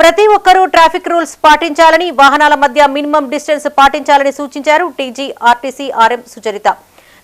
ప్రతి ఒక్కరూ traffic rules పాటించాలని వాహనాల మధ్య మినిమం డిస్టెన్స్ పాటించాలని సూచించారు TG RTC RM Sucharita.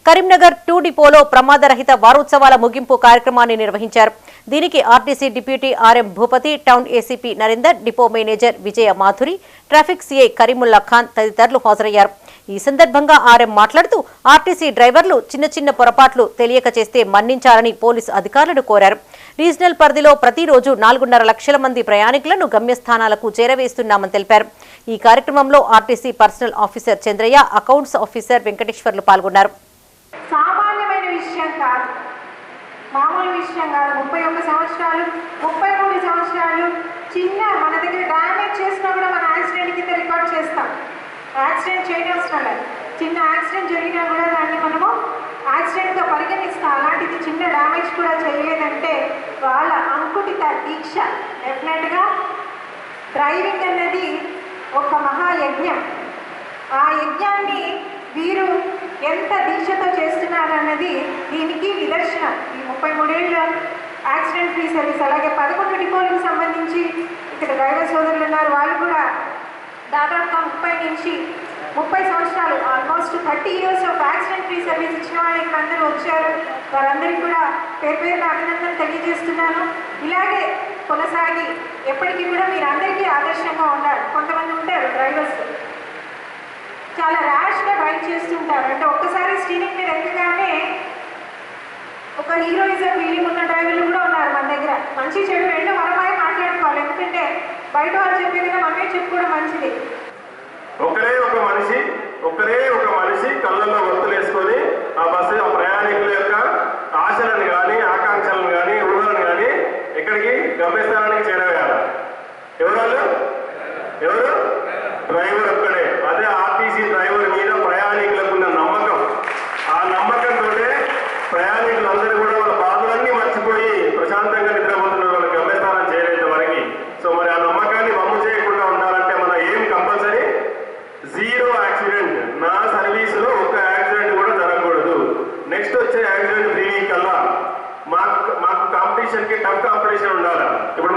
Karimnagar two డిపోలో ప్రమాదరహిత వారోత్సవాల ముగింపు కార్యక్రమాన్ని నిర్వహించారు. దీనికి RTC deputy RM Bhupathi town ACP Narender depot manager Vijaya Madhuri traffic CI Karimulla Khan తదితరులు హాజరయ్యారు. ఈ సందర్భంగా ఆర్ఎం మాట్లాడుతూ ఆర్టీసీ డ్రైవర్లు చిన్న చిన్న పొరపాట్లు తెలియక చేస్తే మన్నించాలని పోలీసు అధికారులను కోరారు. రీజనల్ పరిధిలో ప్రతిరోజు నాలుగున్నర లక్షల మంది ప్రయాణికులను గమ్యస్థానాలకు చేరవేస్తున్నామని తెలిపారు. ఈ కార్యక్రమంలో RTC personal officer Chandraiah accounts officer Venkateswarlu పాల్గొన్నారు. సామాన్యమైన విషయం కాదు. మామూలు విషయం కాదు. ముప్పై ఒక్క సంవత్సరాలు ముప్పై మూడు సంవత్సరాలు చిన్న మన దగ్గర డ్యామేజ్ చేసినా కూడా మన యాక్సిడెంట్ కింద రికార్డ్ చేస్తాం యాక్సిడెంట్ చేయడం లేదు చిన్న యాక్సిడెంట్ జరిగినా కూడా దాన్ని మనము యాక్సిడెంట్గా పరిగణిస్తాం. అలాంటిది చిన్న డ్యామేజ్ కూడా చేయలేదంటే వాళ్ళ అంకుటిత దీక్ష. డెఫినెట్గా డ్రైవింగ్ అన్నది ఒక మహాయజ్ఞం. ఆ యజ్ఞాన్ని వీరు ఎంత దీక్షతో చేస్తున్నారన్నది దీనికి నిదర్శనం. ఈ ముప్పై మూడేళ్ళ యాక్సిడెంట్ ఫ్రీ సర్వీస్ అలాగే పదకొండు డిపోలకు సంబంధించి ఇక్కడ డ్రైవర్ సోదరులు ఉన్నారు వాళ్ళు కూడా ఇరవై నుంచి ముప్పై సంవత్సరాలు almost thirty years of accident free service ఇచ్చిన వాళ్ళకి అందరూ వచ్చారు. వారందరికీ కూడా పేరు పేరున అభినందన తెలియజేస్తున్నాను. ఇలాగే కొనసాగి ఎప్పటికీ కూడా మీరు అందరికీ ఆదర్శంగా ఉండాలి. కొంతమంది ఉంటారు డ్రైవర్స్. చాలా ర్యాష్గా డ్రైవ్ చేస్తుంటారు అంటే ఒక్కసారి స్టీరింగ్ మీద ఎక్కగానే ఒక హీరోయిజం ఫీలింగ్ ఉన్న డ్రైవర్లు కూడా ఉన్నారు మన దగ్గర. మంచి చెడు రెండు మనమే మాట్లాడుకోవాలి. ఎందుకంటే బయట వాళ్ళు చెప్పేది మనమే చెప్పుకోవడం ఒక మనిషి మాకు కి టఫ్ కాంపిటీషన్ ఉండాలి? ఇప్పుడు